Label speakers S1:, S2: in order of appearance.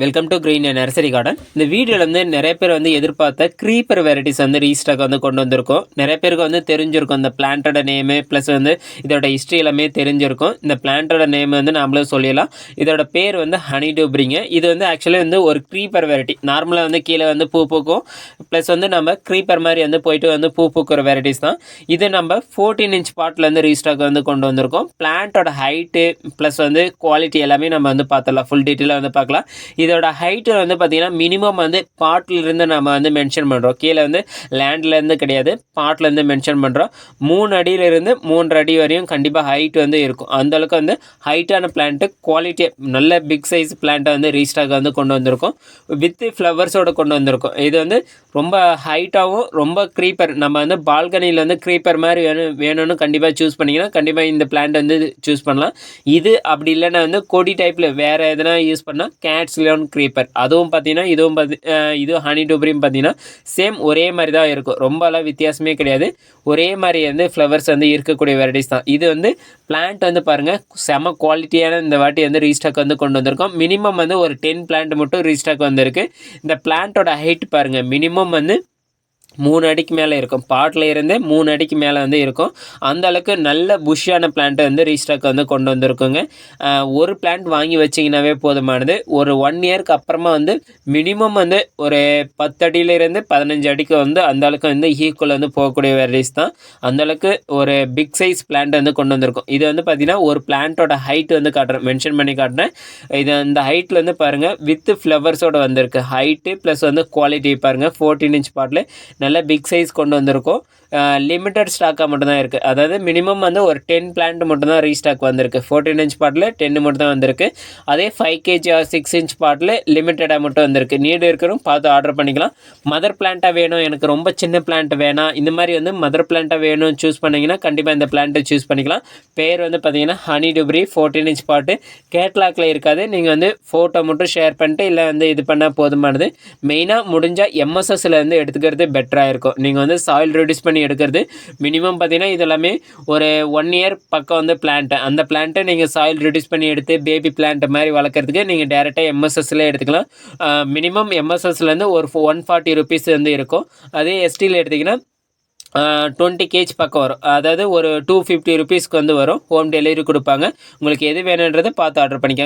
S1: Welcome to Green Nursery Garden இந்த வீடியோவில் வந்து நிறைய பேர் வந்து எதிர்பார்த்த க்ரீப்பர் வெரைட்டிஸ் வந்து ரீஸ்டாக் வந்து கொண்டு வந்திருக்கோம். நிறைய பேருக்கு வந்து தெரிஞ்சிருக்கும் இந்த பிளான்ட்டோட நேமு ப்ளஸ் வந்து இதோட ஹிஸ்ட்ரி எல்லாமே தெரிஞ்சிருக்கும். இந்த பிளான்ட்டோட நேம் வந்து நாமளும் சொல்லிடலாம். இதோட பேர் வந்து ஹனி டூப்ரிங்க இது வந்து ஆக்சுவலி வந்து ஒரு க்ரீப்பர் வெரைட்டி நார்மலாக வந்து கீழே வந்து பூ பூக்கும். ப்ளஸ் வந்து நம்ம க்ரீப்பர் மாதிரி வந்து போயிட்டு வந்து பூ பூக்கிற வெரைட்டிஸ் தான். இது நம்ம ஃபோர்டீன் இன்ச் பாட்டில் வந்து ரீஸ்டாக் வந்து கொண்டு வந்திருக்கோம். பிளான்ட்டோட ஹைட்டு ப்ளஸ் வந்து குவாலிட்டி எல்லாமே நம்ம வந்து பார்த்துடலாம். ஃபுல் டீட்டெயிலாக வந்து பார்க்கலாம். இதோட ஹைட்டு வந்து பார்த்திங்கன்னா மினிமம் வந்து பாட்டிலிருந்து நம்ம வந்து மென்ஷன் பண்ணுறோம் கீழே வந்து லேண்ட்லேருந்து கிடையாது. பாட்டிலேருந்து மென்ஷன் பண்ணுறோம் மூணு அடியிலிருந்து மூன்று அடி வரையும் கண்டிப்பாக ஹைட் வந்து இருக்கும். அந்தளவுக்கு வந்து ஹைட்டான பிளான்ட்டு குவாலிட்டி நல்ல பிக் சைஸ் பிளான்ட்டை வந்து ரீஸ்டாக் வந்து கொண்டு வந்திருக்கோம். வித்து ஃப்ளவர்ஸோடு கொண்டு வந்திருக்கோம். இது வந்து ரொம்ப ஹைட்டாகவும் ரொம்ப க்ரீப்பர் நம்ம வந்து பால்கனியில் வந்து க்ரீப்பர் மாதிரி வேணும் வேணும்னு கண்டிப்பாக சூஸ் பண்ணிங்கன்னா கண்டிப்பாக இந்த பிளான்ட் வந்து சூஸ் பண்ணலாம். இது அப்படி இல்லைன்னா வந்து கொடி டைப்பில் வேறு எதனா யூஸ் பண்ணால் கேட்ஸ் லியோன் க்ரீப்பர் அதுவும் பார்த்தீங்கன்னா இதுவும் பார்த்தி இதுவும் ஹனி டூப்ரியும் பார்த்தீங்கன்னா சேம் ஒரே மாதிரி தான் இருக்கும் ரொம்பலாம் வித்தியாசமே கிடையாது. ஒரே மாதிரி வந்து ஃப்ளவர்ஸ் வந்து இருக்கக்கூடிய வெரைட்டிஸ் தான். இது வந்து பிளான்ட் வந்து பாருங்கள் செம குவாலிட்டியான இந்த வாட்டி வந்து ரீஸ்டாக் வந்து கொண்டு வந்திருக்கோம். மினிமம் வந்து ஒரு டென் பிளான்ட் மட்டும் ரீஸ்டாக் வந்திருக்கு. இந்த பிளான்ட்டோட ஹைட் பாருங்கள் மினிமம் வந்து மூணு அடிக்கு மேலே இருக்கும். பாட்டில் இருந்தே மூணு அடிக்கு மேலே வந்து இருக்கும். அந்த அளவுக்கு நல்ல புஷ்ஷான பிளான்ட்டை வந்து ரீஸ்டாக் வந்து கொண்டு வந்திருக்குங்க. ஒரு பிளான்ட் வாங்கி வச்சிங்கனாவே போதுமானது. ஒரு ஒன் இயர்க்கு அப்புறமா வந்து மினிமம் வந்து ஒரு பத்து அடியிலேருந்து பதினஞ்சு அடிக்கு வந்து அந்த அளவுக்கு வந்து ஈக்குவல் வந்து போகக்கூடிய வெரைட்டிஸ் தான். அந்தளவுக்கு ஒரு பிக் சைஸ் பிளான்ட் வந்து கொண்டு வந்திருக்கும். இது வந்து பார்த்திங்கன்னா ஒரு பிளான்ட்டோட ஹைட் வந்து காட்டுறேன். மென்ஷன் பண்ணி காட்டுறேன். இது அந்த ஹைட்டில் வந்து பாருங்கள் வித் ஃப்ளவர்ஸோடு வந்திருக்கு. ஹைட்டு ப்ளஸ் வந்து குவாலிட்டி பாருங்கள் ஃபோர்டீன் இன்ச் பாட்டில் நல்ல பிக் சைஸ் கொண்டு வந்திருக்கோம். லிமிட்டட் ஸ்டாக்காக மட்டும்தான் இருக்குது அதாவது மினிமம் வந்து ஒரு டென் பிளான்ட் மட்டும்தான் ரீஸ்டாக் வந்திருக்கு. ஃபோர்டீன் இன்ச் பாட்டில் டென்னு மட்டும் தான் வந்திருக்கு. அதே five KG or six inch bottle லிமிட்டடாக மட்டும் வந்திருக்கு. நீடு இருக்கிறவங்க பார்த்து ஆர்டர் பண்ணிக்கலாம். மதர் பிளான்ட்டாக வேணும். எனக்கு ரொம்ப சின்ன பிளான்ட் வேணாம். இந்த மாதிரி வந்து மதர் பிளான்ட்டாக வேணும் சூஸ் பண்ணிங்கன்னா கண்டிப்பாக இந்த பிளான்ட்டை சூஸ் பண்ணிக்கலாம். பேர் வந்து பார்த்தீங்கன்னா ஹனி டுப்ரி ஃபோர்டீன் இன்ச் பாட்டு கேட்லாக்ல இருக்காது. நீங்கள் வந்து ஃபோட்டோ மட்டும் ஷேர் பண்ணிட்டு இல்லை வந்து இது பண்ணால் போதுமானது. மெயினாக முடிஞ்சால் எம்எஸ்எஸ்ல இருந்து எடுத்துக்கிறது பெட்டராக இருக்கும். நீங்கள் வந்து சாயில் ரெடியூஸ் பண்ணி எடுக்கிறது. மினிமம் பார்த்தீங்கன்னா இது எல்லாமே ஒரு ஒன் இயர் பக்கம் வந்து பிளான்ட்டு அந்த பிளான்ட்டை நீங்கள் சாயில் ரெடியூஸ் பண்ணி எடுத்து பேபி பிளான்ட் மாதிரி வளர்க்குறதுக்கு நீங்கள் டேரெக்டாக எம்எஸ்எஸ்ல எடுத்துக்கலாம். மினிமம் எம்எஸ்எஸ்லேருந்து ஒரு ஒன் ஃபார்ட்டி ருபீஸ் வந்து இருக்கும். அதே எஸ்டியில் எடுத்திங்கன்னா டுவெண்ட்டி கேஜ் பக்கம் வரும். அதாவது ஒரு டூ ஃபிஃப்டி ருபீஸ்க்கு வந்து வரும். ஹோம் டெலிவரி கொடுப்பாங்க. உங்களுக்கு எது வேணுன்றதை பார்த்து ஆர்டர் பண்ணிக்கோங்க.